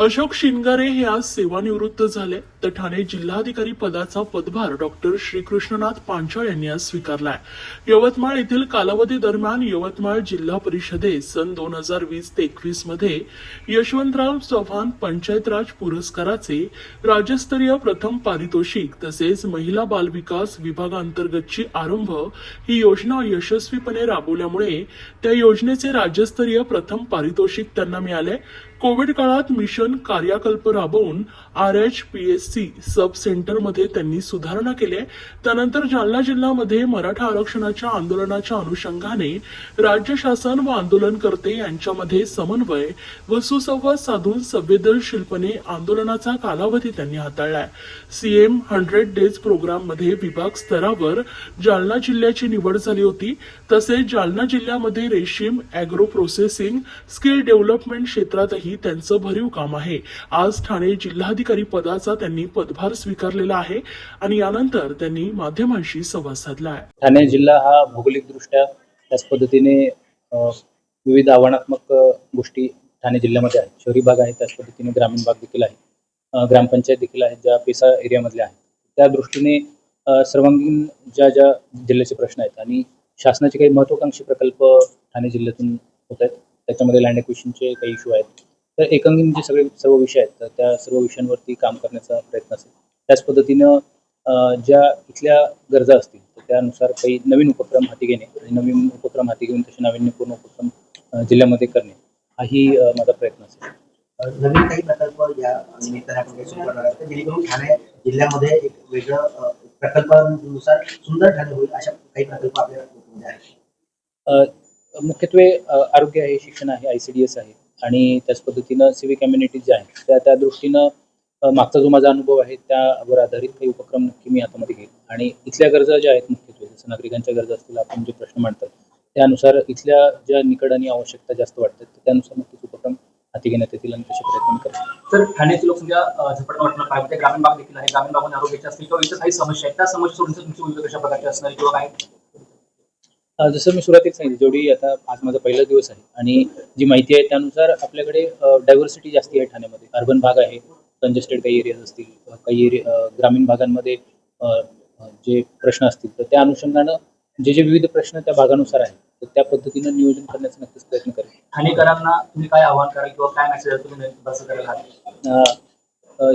अशोक शिनगारे हे आज सेवानिवृत्त झाले. तर ठाणे जिल्हाधिकारी पदाचा पदभार डॉक्टर श्रीकृष्णनाथ पांचाळ यांनी आज स्वीकारलाय. यवतमाळ येथील कालावधी दरम्यान यवतमाळ जिल्हा परिषदेत सन दोन हजार वीस ते एकवीसमध्ये यशवंतराव चव्हाण पंचायत राज पुरस्काराचे राज्यस्तरीय प्रथम पारितोषिक तसेच महिला बाल विकास विभागांतर्गतची आरंभ ही योजना यशस्वीपणे राबवल्यामुळे त्या योजनेचे राज्यस्तरीय प्रथम पारितोषिक त्यांना मिळाले. कोविड काळात मिशन कार्याकल्प राबवून R H P S C sub सेंटरमध्ये त्यांनी सुधारणा केल्या त्यानंतर जालना जिल्ह्यामध्ये मराठा आरक्षणाच्या आंदोलनाच्या अनुषंगाने राज्य शासन व आंदोलनकर्ते यांच्यामध्ये समन्वय व सुसंवाद साधून संवेदनशीलपणे आंदोलनाचा कालावधी त्यांनी हाताळलाय. सीएम हंड्रेड डेज प्रोग्राममध्ये विभाग स्तरावर जालना जिल्ह्याची निवड झाली होती. तसेच जालना जिल्ह्यामध्ये रेशीम अॅग्रो प्रोसेसिंग स्किल डेव्हलपमेंट क्षेत्रातही त्यांचं भरीव काम आहे. आज ठाणे जिल्हाधिकारी पदाचा त्यांनी पदभार स्वीकारलेला आहे आणि यानंतर त्यांनी माध्यमांशी संवाद साधला आहे ठाणे जिल्हा हा भौगोलिकदृष्ट्या त्याच पद्धतीने विविध आव्हानात्मक गोष्टी ठाणे जिल्ह्यामध्ये आहेत. शहरी भाग आहे त्याच पद्धतीने ग्रामीण भाग देखील आहे. ग्रामपंचायत देखील आहेत ज्या पेसा एरियामधल्या आहेत. त्या दृष्टीने सर्वांगीण ज्या ज्या जिल्ह्याचे प्रश्न आहेत आणि शासनाचे काही महत्वाकांक्षी प्रकल्प ठाणे जिल्ह्यातून होत आहेत. त्याच्यामध्ये लँड एक्विशनचे काही इश्यू आहेत. तर एकांगीण जे सगळे सर्व विषय आहेत तर त्या सर्व विषयांवरती काम करण्याचा प्रयत्न असेल. त्याच पद्धतीनं ज्या इथल्या गरजा असतील तर त्यानुसार काही नवीन उपक्रम हाती घेणे आणि नवीन उपक्रम हाती घेऊन तसे नाविन्यपूर्ण उपक्रम जिल्ह्यामध्ये करणे हाही माझा प्रयत्न असेल. नवीन काही प्रकल्प या निमित्ताने आपण काही सुरू करणार आहोत जेणेकरून ठाणे जिल्ह्यामध्ये एक वेगळं प्रकल्पानुसार सुंदर ठाणे होईल अशा काही प्रकल्प आपल्या मुख्यत्वे आरोग्य आहे शिक्षण आहे आय सी डी एस आहे आणि त्याच पद्धतीनं सिव्ही कम्युनिटीज ज्या आहेत त्या त्या दृष्टीनं मागचा जो माझा अनुभव आहे त्यावर आधारित काही उपक्रम नक्की मी हातामध्ये घेईन. आणि इथल्या गरजा ज्या आहेत मुख्यत्वे जसं नागरिकांच्या गरजा असतील आपण जे प्रश्न मांडतात त्यानुसार इथल्या ज्या निकड आणि आवश्यकता जास्त वाटतात त्यानुसार नक्कीच उपक्रम हाती घेण्यात येतील आणि तसे प्रयत्न करतात तर ठाण्याची लोकसंख्या अ, झपाट्याने वाढणं पाहिजे ग्रामीण भाग देखील आहे. ग्रामीण भागामध्ये आरोग्याचे असतील किंवा इतर काही समस्या आहेत त्या समस्या सोडून तुमची कशा प्रकारची असणार किंवा काय? जसं मी सुरुवातीला सांगितलं जेवढी आता आज माझा पहिला दिवस आहे आणि जी माहिती आहे त्यानुसार आपल्याकडे डायव्हर्सिटी जास्ती आहे ठाण्यामध्ये. अर्बन भाग आहे कंजेस्टेड काही एरियाज असतील काही एरिया ग्रामीण भागांमध्ये जे प्रश्न असतील तर त्या अनुषंगानं जे जे विविध प्रश्न त्या भागानुसार आहेत तर त्या पद्धतीनं नियोजन करण्याचा नक्कीच प्रयत्न करेन. ठाणेकरांना तुम्ही काय आव्हान कराल किंवा काय मेसेज तुम्ही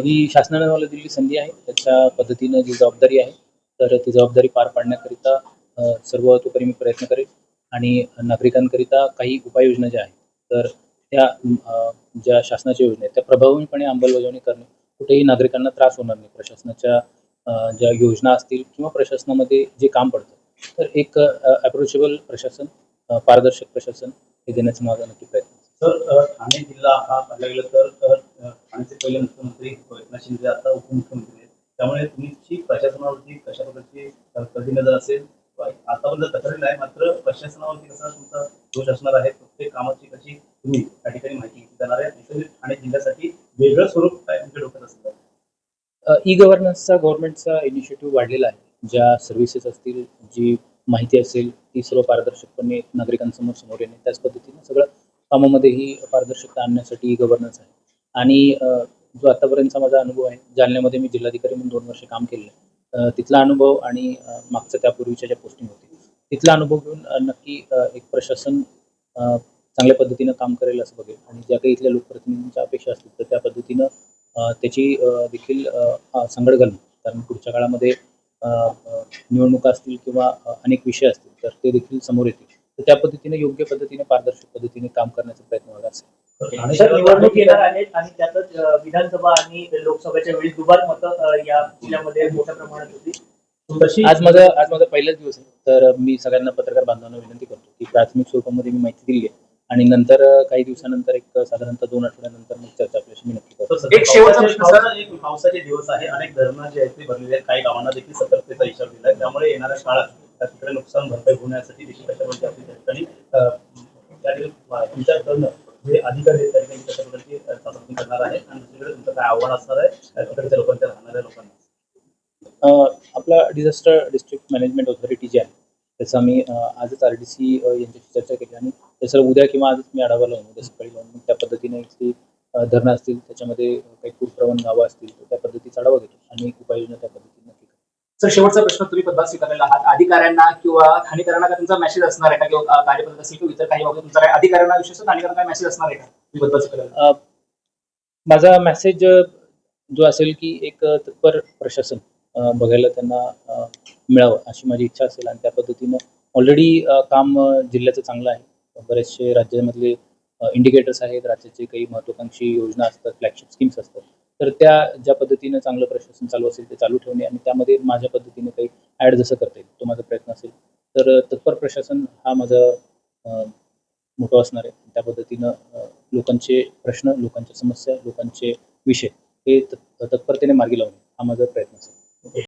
ही शासनाने मला दिलेली संधी आहे. त्याच्या पद्धतीनं जी जबाबदारी आहे तर ती जबाबदारी पार पाडण्याकरिता अ, सर्वतोपरी मी प्रयत्न करेन आणि नागरिकांकरिता काही उपाययोजना ज्या आहेत तर त्या ज्या शासनाच्या योजना आहेत त्या प्रभावीपणे अंमलबजावणी करणे कुठेही नागरिकांना त्रास होणार नाही. प्रशासनाच्या ज्या योजना असतील किंवा प्रशासनामध्ये जे काम पडतं तर एक अप्रोचेबल प्रशासन पारदर्शक प्रशासन हे देण्याचा माझा नक्की प्रयत्न सर तर ठाणे जिल्हा हा पाहायला गेलं तर ठाण्याचे पहिले मुख्यमंत्री एकनाथ शिंदे आता उपमुख्यमंत्री आहेत. त्यामुळे तुमची प्रशासनावरती कशा प्रकारची कधी नजर असेल? आतापर्यंत तक्रारी नाही मात्र प्रशासनावरती कसा तुमचा दोष असणार आहे. प्रत्येक कामाची कशी तुम्ही त्या ठिकाणी माहिती घेतली जाणार आहे ठाणे जिल्ह्यासाठी वेगळं स्वरूप काय तुमच्या डोक्यात असेल ई गव्हर्नन्सचा गव्हर्नमेंटचा इनिशिएटिव्ह वाढलेला आहे. ज्या सर्व्हिसेस असतील जी माहिती असेल ती सर्व पारदर्शकपणे नागरिकांसमोर समोर येणे त्याच पद्धतीने सगळं कामामध्येही पारदर्शकता आणण्यासाठी ई गव्हर्नन्स आहे. आणि जो आतापर्यंतचा माझा अनुभव आहे जालन्यामध्ये मी जिल्हाधिकारी म्हणून दोन वर्ष काम केलेलं आहे. तिथला अनुभव आणि मागचा त्यापूर्वीच्या ज्या पोस्टिंग होती तिथला अनुभव घेऊन नक्की एक प्रशासन चांगल्या पद्धतीनं काम करेल असं बघेल. आणि ज्या काही इथल्या लोकप्रतिनिधींच्या अपेक्षा असतील तर त्या पद्धतीनं त्याची देखील सांगड घालणं कारण पुढच्या काळामध्ये निवडणुका असतील किंवा अनेक विषय असतील तर ते देखील समोर येतील. तर त्या पद्धतीने योग्य पद्धतीने पारदर्शक पद्धतीने काम करण्याचा प्रयत्न व्हावा असेल. निवडणूक येणार आहेत आणि त्यातच विधानसभा आणि लोकसभेच्या वेळी दुबार मतं या जिल्ह्यामध्ये मोठ्या प्रमाणात होती. आज माझा आज माझा पहिलाच दिवस आहे. तर मी सगळ्यांना पत्रकार बांधवांना विनंती करतो की प्राथमिक स्वरूपामध्ये मी माहिती दिली आहे. आणि नंतर काही दिवसानंतर एक साधारणतः दोन आठवड्यानंतर मग चर्चा आपल्याशी मी नक्की करतो. एक शेवटचा एक पावसाचे दिवस आहे अनेक धरणं जे आहेत ते भरलेले आहेत. काही गावांना देखील सतर्कतेचा इशारा दिला आहे. त्यामुळे येणाऱ्या काळात त्या तिकडे नुकसान भरपाई होण्यासाठी देखील कशा प्रकारची आपली त्या ठिकाणी ठिकाणी तुमच्याकडनं जे अधिकारी आहेत त्या ठिकाणी कशा प्रकारची अ, चाचपणी करणार आहे. आणि दुसरीकडे तुमचं काय आव्हान असणार आहे तिकडच्या लोकांच्या राहणाऱ्या लोकांना. आपला डिझास्टर डिस्ट्रिक्ट मॅनेजमेंट ऑथॉरिटी जी आहे त्याचा मी आजच आर डी सी यांच्याशी चर्चा केली आणि त्याचं उद्या किंवा आजच मी आढावा लावून उद्या सकाळी लावून मग त्या पद्धतीने अ, धरणं असतील त्याच्यामध्ये काही पूरप्रवण गावं असतील तर त्या पद्धतीचा आढावा घेतो. आणि उपाययोजना त्या पद्धतीने नक्की. सर शेवटचा प्रश्न तुम्ही पदभार स्वीकारलेला आहात. अधिकाऱ्यांना किंवा ठाणेकरांना का तुमचा मेसेज असणार आहे का? किंवा कार्यपद्धती असेल किंवा इतर काही बाबतीत तुमचा काय अधिकाऱ्यांना विशेष ठाणेकरांना काय मेसेज असणार आहे का? तुम्ही पदभार स्वीकारलेला अ, माझा मेसेज जो असेल की एक तत्पर प्रशासन. बघायला त्यांना मिळावं अशी माझी इच्छा असेल. आणि त्या पद्धतीनं ऑलरेडी काम जिल्ह्याचं चांगलं आहे. बरेचसे राज्यामधले इंडिकेटर्स आहेत. राज्याचे काही महत्वाकांक्षी योजना असतात फ्लॅगशिप स्कीम्स असतात. तर त्या ज्या पद्धतीनं चांगलं प्रशासन चालू असेल ते चालू ठेवणे आणि त्यामध्ये माझ्या पद्धतीने काही ॲड जसं करता येईल तो माझा प्रयत्न असेल. तर तत्पर प्रशासन हा माझा मोठं असणार आहे. त्या पद्धतीनं लोकांचे प्रश्न लोकांच्या समस्या लोकांचे विषय हे तत्परतेने मार्गी लावणे हा माझा प्रयत्न असेल.